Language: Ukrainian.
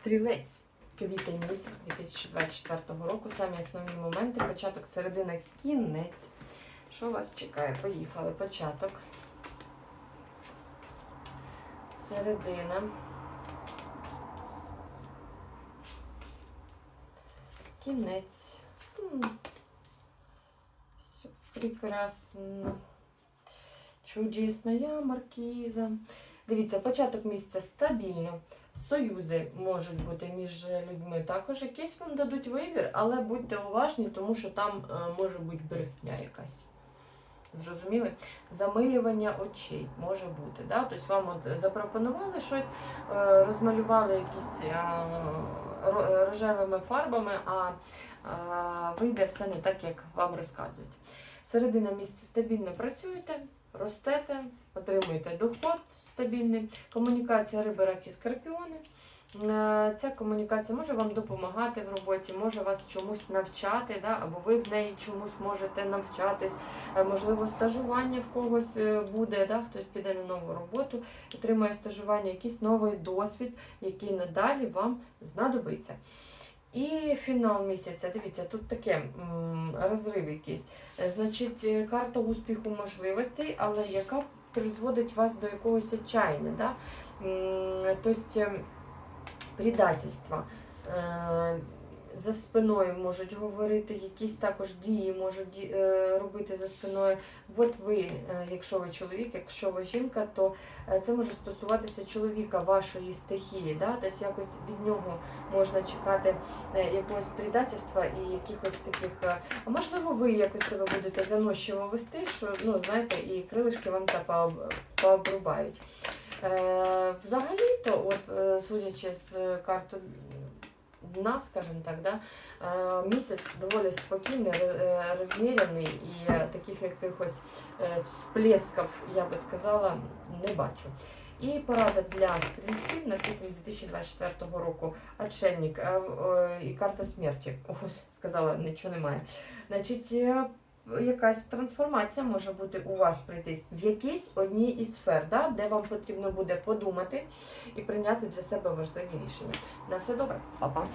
Стрілець. Квітень місяць 2024 року. Самі основні моменти. Початок, середина, кінець. Що вас чекає? Поїхали. Початок. Середина. Кінець. Все прекрасно. Чудесна маркіза. Дивіться, початок місяця стабільно. Союзи можуть бути між людьми. Також якийсь вам дадуть вибір, але будьте уважні, тому що там е, може бути брехня якась. Зрозуміли? Замилювання очей може бути. Да? Тобто вам от запропонували щось, е, розмалювали якісь е, рожевими фарбами, а вийде все не так, як вам розказують. Середина місяця стабільно працюєте, ростете, отримуєте доход стабільний, комунікація риби, раки, скорпіони. Е, Ця комунікація може вам допомагати в роботі, може вас чомусь навчати, да? або ви в неї чомусь можете навчатись. Е, Можливо, стажування в когось е, буде, да? хтось піде на нову роботу, отримає стажування, якийсь новий досвід, який надалі вам знадобиться. І фінал місяця, дивіться, тут таке розрив якийсь. Е, Значить, е, карта успіху можливостей, але яка призводить вас до якогось отчаяння. Да? Тобто предательства. Е, За спиною можуть говорити, якісь також дії можуть е, робити за спиною. От ви, е, якщо ви чоловік, якщо ви жінка, то е, це може стосуватися чоловіка вашої стихії. Да? Тобто якось від нього можна чекати якогось предательства і якихось таких. А можливо, ви якось себе будете заносчиво вести, що ну знаєте, і крилишки вам та пообрубають. Взагалі-то, от, судячи з карти дна, скажімо так, да, е, місяць доволі спокійний, ре- розмірений і е, таких якихось всплесків, я би сказала, не бачу. І порада для стрільців на квітень 2024 року. Отшельник і карта смерті. О, сказала, нічого немає. Значить, якась трансформація може бути у вас прийти в якійсь одній із сфер, да, де вам потрібно буде подумати і прийняти для себе важливі рішення. На все добре, Па-па.